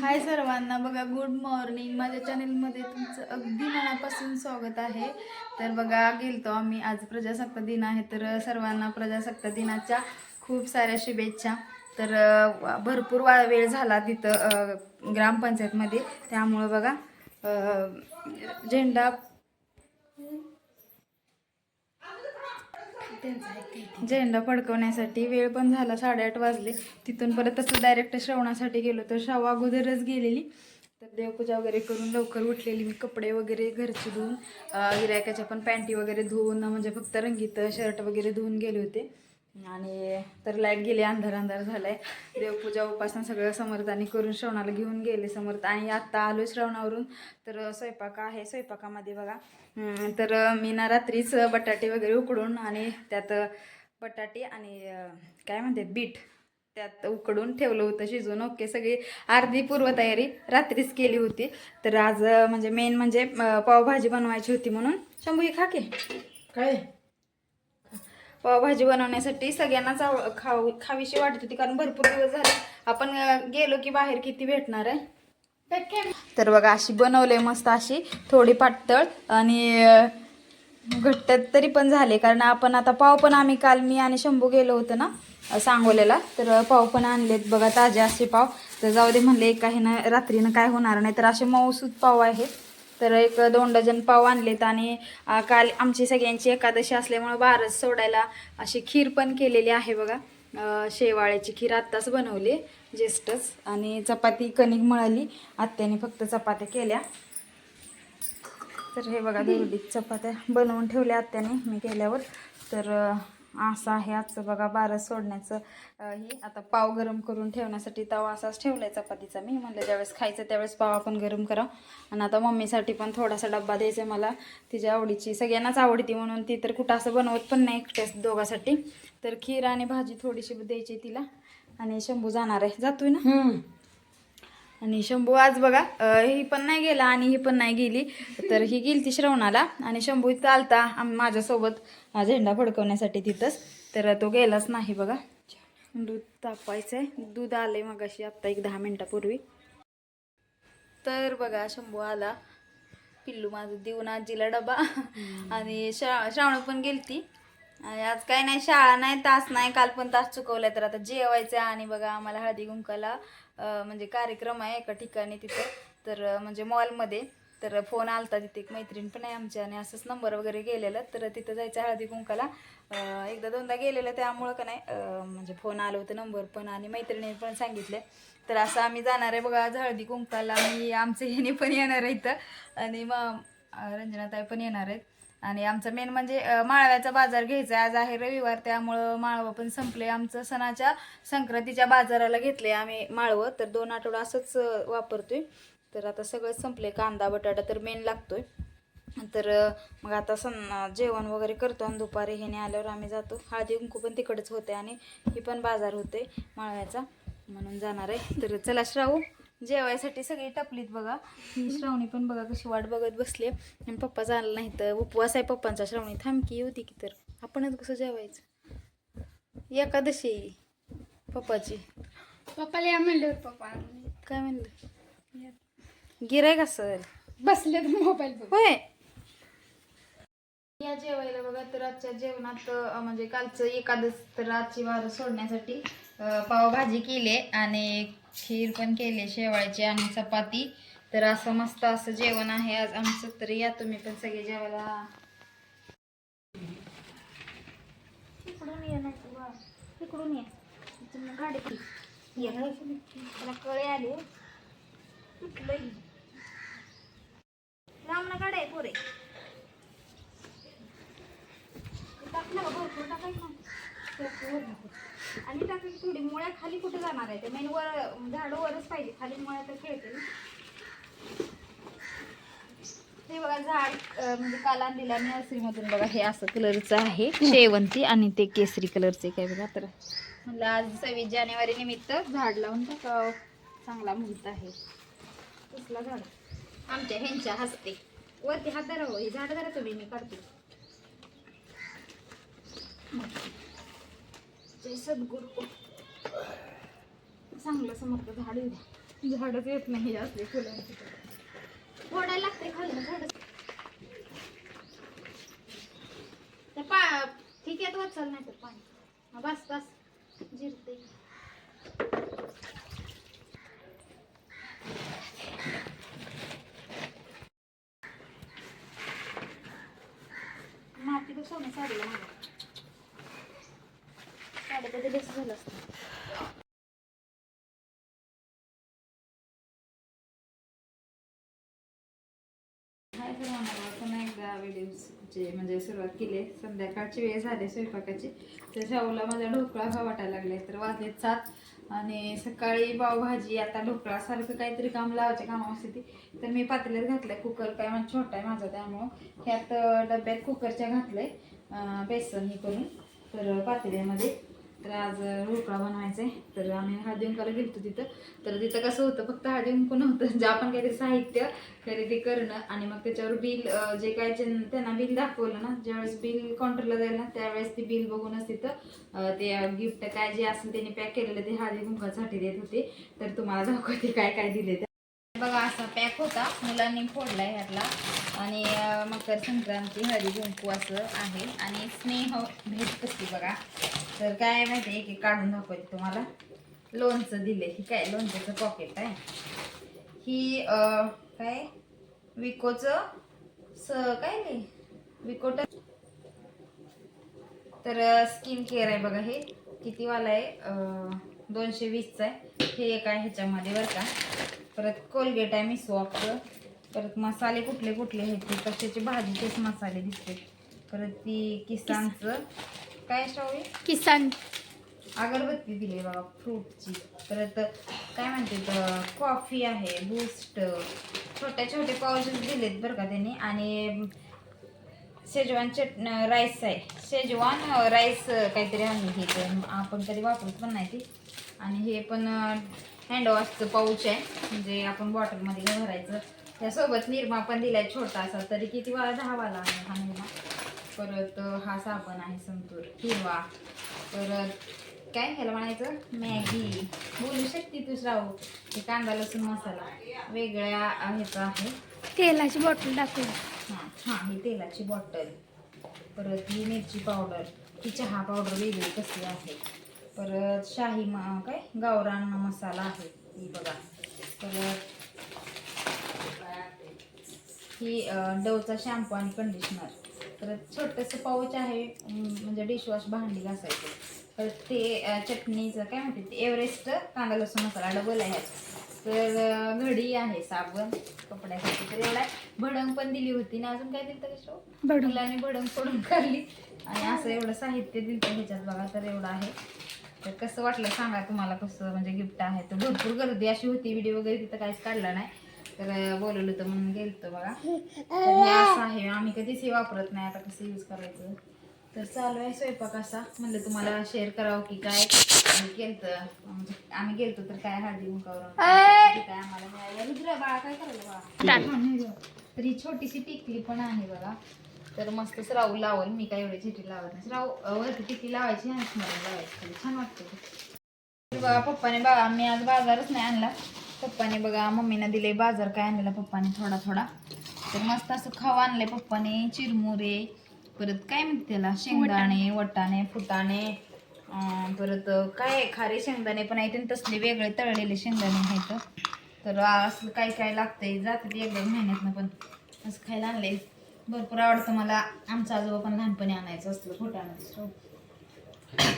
हाय सर्वांना बघा good morning माझ्या चॅनेलमध्ये तुमचं अगदी मनापासून स्वागत आहे. तर बघा गेलतो आम्ही आज प्रजासत्ताक दिन आहे तर सर्वांना प्रजासत्ताक दिनाच्या खूप साऱ्या शुभेच्छा. तर भरपूर वा वेळ झाला तिथं ग्रामपंचायतमध्ये. त्यामुळं बघा झेंडा झेंडा फडकवण्यासाठी वेळ पण झाला साडेआठ वाजले. तिथून परत तसं डायरेक्ट श्रवणासाठी गेलो तर श्राव अगोदरच गेलेली. तर देवपूजा वगैरे करून लवकर उठलेली. मी कपडे वगैरे घरचे धुवून गिरायकाच्या पण पॅन्टी वगैरे धुवून म्हणजे फक्त रंगीत शर्ट वगैरे धुवून गेले होते. आणि तर लाइट गेली अंधार अंधार झालाय. देवपूजा उपासना सगळं समर्थाने करून श्रवणाला घेऊन गेले समर्थ. आणि आत्ता आलो श्रवणावरून. तर स्वयंपाक आहे स्वयंपाकामध्ये बघा. तर मी ना रात्रीच बटाटे वगैरे उकडून आणि त्यात बटाटे आणि काय म्हणतात बीट त्यात उकडून ठेवलं होतं शिजून ओके सगळी अर्धी पूर्वतयारी रात्रीच केली होती. तर आज म्हणजे मेन म्हणजे पावभाजी बनवायची होती म्हणून. शंभू ही खा की. काय? पावभाजी बनवण्यासाठी सगळ्यांनाच आव खाऊ खावीशी वाटत होती. कारण भरपूर दिवस झाले आपण गेलो की बाहेर किती भेटणार आहे. तर बघा अशी बनवले मस्त अशी थोडी पातळ आणि घट्ट तरी पण झाले. कारण आपण आता पाव पण आम्ही काल मी आणि शंभू गेलो होतो ना अं, सांगोल्याला. तर पाव पण आणलेत. बघा ताजे असे पाव. तर जाऊ दे म्हणले काही ना रात्रीनं काय होणार नाही. तर असे मऊसूत पाव आहेत. तर एक दोन डझन पाव आणलेत आणि काल आमची सगळ्यांची एकादशी असल्यामुळे बारस सोडायला अशी खीर पण केलेली आहे बघा. शेवाळ्याची खीर आत्ताच बनवली जेस्टच आणि चपाती कणिक मळाली आत्याने फक्त चपात्या केल्या. तर हे बघा दुरडीत चपात्या बनवून ठेवल्या आत्याने मी केल्यावर. तर असं आहे आजचं बघा बारस सोडण्याचं ही आता पाव गरम करून ठेवण्यासाठी तवा असाच ठेवलाय चपातीचा. मी म्हणलं ज्यावेळेस खायचं त्यावेळेस पाव आपण गरम करा आणि आता मम्मीसाठी पण थोडासा डब्बा द्यायचा आहे मला तिच्या आवडीची. सगळ्यांनाच आवडती म्हणून ती तर कुठं असं बनवत पण नाही एकट्याच दोघासाठी. तर खीर आणि भाजी थोडीशी द्यायची तिला. आणि शंभू जाणार आहे. जातोय ना? आणि शंभू आज बघा ही पण नाही गेला आणि ही पण नाही गेली. तर ही गेली ती श्रवणाला आणि शंभू इथं आलता माझ्यासोबत हा झेंडा फडकवण्यासाठी तिथंच. तर तो गेलाच नाही बघा. दूध तापायचं आहे दूध आलंय मगाशी आत्ता एक दहा मिनिटापूर्वी. तर बघा शंभू आला. पिल्लू माझं देऊन आजीला डबा. आणि श्रा श्रावण पण गेलती. आणि आज काय नाही शाळा नाही तास नाही काल पण तास चुकवलाय तर आता जेवायचं आहे आणि बघा आम्हाला हळदी कुंकाला म्हणजे कार्यक्रम आहे एका ठिकाणी तिथं. तर म्हणजे मॉलमध्ये. तर फोन आलता तिथे. एक मैत्रीण पण आहे आमच्या आणि असंच नंबर वगैरे गेलेलं. तर तिथं जायचं हळदी कुंकाला एकदा दोनदा गेलेलं त्यामुळं का नाही म्हणजे फोन आलं होतं नंबर पण आणि मैत्रिणीने पण सांगितलं. तर असं आम्ही जाणार आहे बघा आज हळदी कुंकाला आणि आमचे हिने पण येणार आहे इथं आणि मग रंजनाताई पण येणार आहेत. आणि आमचं मेन म्हणजे माळव्याचा बाजार घ्यायचा आहे आज आहे रविवार त्यामुळं माळवं पण संपले. आमचं सणाच्या संक्रांतीच्या बाजाराला घेतले आम्ही माळवं तर दोन आठवडा असंच वापरतोय. तर आता सगळंच संपले कांदा बटाटा तर मेन लागतोय. तर मग आता सण जेवण वगैरे करतो आणि दुपारी ह्याने आल्यावर आम्ही जातो. हळदी कुंकू पण तिकडच होते आणि ही पण बाजार होते माळव्याचा म्हणून जाणार आहे. तर चला श्रावू. जेवायसाठी सगळी टपलीत बघा. श्रावणी पण बघा कशी वाट बघत बसली आणि पप्पा झाला नाही तर उपवास आहे पप्पांचा श्रावणी. थांबकी होती की तर. आपणच कसं जेवायचं? एकादशी पप्पाची. पप्पाला या म्हणलं पप्पा. काय म्हणलं? गिराय का सर बसले मोबाईल बघ. होय. या जेवायला बघा तर आजच्या जेवणात म्हणजे कालचं एकादश तर आजची वार सोडण्यासाठी पावभाजी केली आणि खीर पण केली शेवाळ्याची आणि चपाती. तर असं मस्त असं जेवण आहे आज आमचं. तर या तुम्ही पण सगळे जेवायला. इकडून ये नाही इकडून ये. गाडी त्याला कळे आले तुटलंय लांब ना गाड्या आहे पोरे टाकलं का भरपूर टाकायचं ना. आणि टाकायची थोडी मुळ्या खाली कुठे जाणार आहे? ते मेन वर झाडं वरच पाहिजे. खाली मुळ्या तर खेळते ना ते बघा झाड म्हणजे काल आणलेलं नर्सरीमधून बघा हे असं कलरचं आहे. शेवंती आणि ते केसरी कलरचे काय बघा. तर म्हणलं आज सव्वीस जानेवारी निमित्त झाड लावून टाकावं. चांगला मुहूर्त आहे. कसला झाड? आमच्या ह्यांच्या हस्ते. वरती हात धरा हे झाड धरा तुम्ही मी काढते. जय सद्गुरू. चांगलं समर्थ झाड येऊ द्या झाडच येत नाही असले फुलांची फोडायला लागते खाल्लं झाड. त्या पा ठीक आहे वाचाल नाही तर पाणी. बस बस. जिरते. माती तर सोनं साडीला मला साडी कधी बेस झालं असतं हाय सर्वांना पुन्हा एकदा व्हिडिओचे म्हणजे सुरुवात केली आहे. संध्याकाळची वेळ झाली स्वयंपाकाची. तर शाहूला माझा ढोकळा हा वाटायला लागलाय तर वाजलेत सात. आणि सकाळी पावभाजी आता ढोकळा सारखं काहीतरी काम लावायच्या कामावरती ती. तर मी पातेल्यात घातलंय. कुकर काय म्हणजे छोटा आहे माझा त्यामुळं. ह्यात डब्यात कुकरच्या घातलंय आहे बेसन हे करून. तर पातेल्यामध्ये तर आज ढोकळा बनवायचा आहे तर आम्ही हळदी कुंकाला गेलतो तिथं. तर तिथं कसं होतं फक्त हळदी उंकू नव्हतं जे आपण काहीतरी साहित्य खरेदी करणं आणि मग त्याच्यावर बिल जे काय त्यांना बिल दाखवलं ना ज्यावेळेस बिल काउंटरला जाईल ना त्यावेळेस ते बिल बघूनच तिथं ते गिफ्ट काय जे असेल त्यांनी पॅक केलेलं ते हळदी कुंकासाठी देत होते. तर तुम्हाला दाखवते काय काय दिले ते बघा असा पॅक होता. मुलांनी फोडला ह्यातला. आणि मकर संक्रांती हळदी कुंकू असं आहे. आणि स्नेह भेट कसली बघा. तर काय माहिती एक काढून दाखवते तुम्हाला. लोणचं दिले ही काय लोणच्याचं पॉकेट आहे? ही काय? विकोचं स काय नाही विकोट तर स्किन केअर आहे बघा हे. किती वाला आहे दोनशे वीसचं आहे. हे एक आहे ह्याच्यामध्ये बरं का. परत कोलगेट आहे मिसवॉकचं परत मसाले कुठले कुठले आहेत ते कशाचे भाजीचेच मसाले दिसते परत ती किसानचं. काय शावी किसान. अगरबत्ती दिली बघा फ्रूटची. परत काय म्हणते तर कॉफी आहे बूस्ट छोट्या छोटे पाऊचेस दिलेत बरं का त्यांनी. आणि शेजवान चट राईस आहे. शेजवान राईस काहीतरी आहे हे तर आपण कधी वापरत पण नाही ती. आणि हे पण हँडवॉशचं पाऊच आहे. म्हणजे आपण बॉटलमध्ये भरायचं. त्यासोबत निरमा पण दिलाय छोटासा तरी किती वाला? दहा वाला आहे हा निरमा. परत हा साबण आहे संतूर हिरवा. परत काय ह्याला म्हणायचं? मॅगी. बोलू शकते तू राहू ते कांदा लसूण मसाला. वेगळ्या ह्याचा आहे. तेलाची बॉटल दाखवली हां हां ही तेलाची बॉटल परत ही मिरची पावडर ही चहा पावडर वेगळी कसली आहे? परत शाही म काय? गावरान मसाला आहे. ही बघा. परत ही डवचा शॅम्पू आणि कंडिशनर परत छोटंसं पाऊच आहे म्हणजे डिशवॉश भांडी घासायचं. परत ते चटणीचं काय म्हणते ते एव्हरेस्ट कांदा लसूण मसाला डबल आहे. तर घडी आहे साबण कपड्यासाठी. तर एवढा भडंग पण दिली होती ना अजून काय दिलं कसं भडंग. मुलांनी भडंग फोडून काढली. आणि असं एवढं साहित्य दिलं ह्याच्यात बघा तर एवढं आहे. तर कसं वाटलं सांगा तुम्हाला कसं म्हणजे गिफ्ट आहे. तर भरपूर गर्दी अशी होती व्हिडिओ वगैरे तिथं काहीच काढला नाही. तर बोलवलं होतं म्हणून गेलतो बघा. तर हे असं आहे आम्ही कधीच हे वापरत नाही आता कसं यूज करायचं. तर चालू आहे स्वयंपाक असा. म्हणलं तुम्हाला शेअर करावं की काय. आम्ही गेलतं म्हणजे आम्ही गेलतो तर काय हळदी मुखावर काय आम्हाला बाळा काय करायला बाळा? तर ही छोटीशी टिकली पण आहे बघा. तर मस्त राहू लावल मी काय एवढी चिठी लावत नाही. राहू वरती टिकली लावायची आणि लावायची. छान वाटतं बघा पप्पाने बघा मी आज बाजारच नाही आणला. पप्पाने बघा मम्मीने दिले बाजार काय आणलेला पप्पाने थोडा थोडा. तर मस्त असं खावा आणलंय पप्पाने चिरमुरे परत काय म्हणते त्याला? शेंगदाणे वटाणे फुटाणे परत काय खारे शेंगदाणे पण आहेत तसले वेगळे तळलेले शेंगदाणे आहेत. तर असं काय काय लागतंय जाते ते एकदा महिन्यातनं पण. असं खायला आणले भरपूर आवडतं मला. आमचा आजोबा पण लहानपणी आणायचं असलं फुटाणं